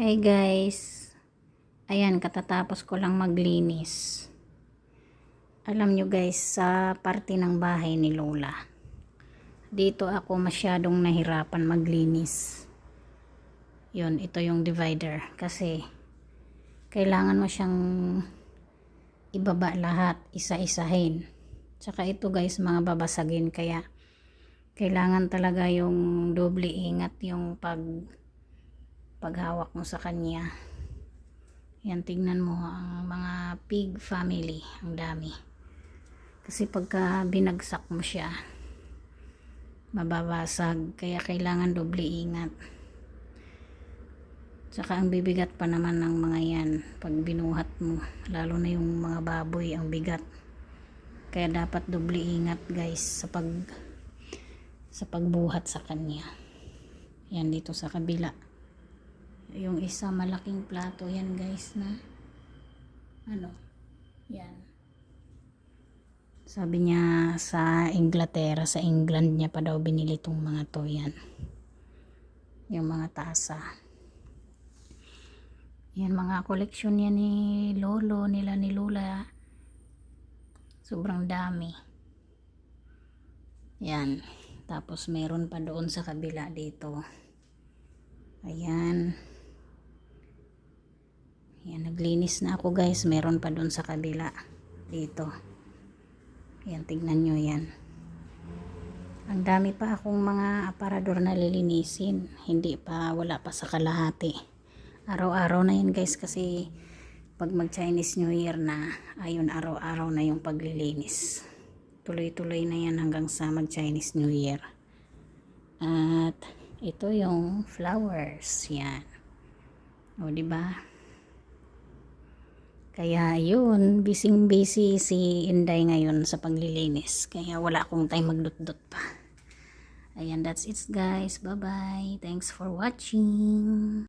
Hey guys, ayan katatapos ko lang maglinis. Alam nyo guys, sa parte ng bahay ni Lola, dito ako masyadong nahirapan maglinis. Yun, ito yung divider kasi kailangan mo siyang ibaba lahat, isa-isahin. Tsaka ito guys, mga babasagin kaya kailangan talaga yung doble ingat yung pag paghawak mo sa kanya. Yan, tignan mo ang mga pig family. Ang dami. Kasi pagka binagsak mo siya, mababasag. Kaya kailangan doble ingat. Tsaka ang bibigat pa naman ng mga yan pag binuhat mo. Lalo na yung mga baboy, ang bigat. Kaya dapat doble ingat guys sa pag sa pagbuhat sa kanya. Yan dito sa kabila yung isa malaking plato yan guys na ano yan. Sabi niya sa Inglaterra sa England niya pa daw binili tong mga to yan. Yung mga tasa. Yan mga koleksyon yan ni lolo nila ni lola. Sobrang dami. Yan. Tapos meron pa doon sa kabila dito. Ayan yan, naglinis na ako guys. Meron pa doon sa kabila. Dito. Yan, tignan nyo yan. Ang dami pa akong mga aparador na lilinisin. Hindi pa, wala pa sa kalahati. Araw-araw na yan guys kasi pag mag Chinese New Year na, ayun araw-araw na yung paglilinis. Tuloy-tuloy na yan hanggang sa mag Chinese New Year. At ito yung flowers. Yan. O, di ba? Kaya yun, busy-busy si Inday ngayon sa paglilinis. Kaya wala akong time magdut-dut pa. Ayan, that's it guys. Bye-bye. Thanks for watching.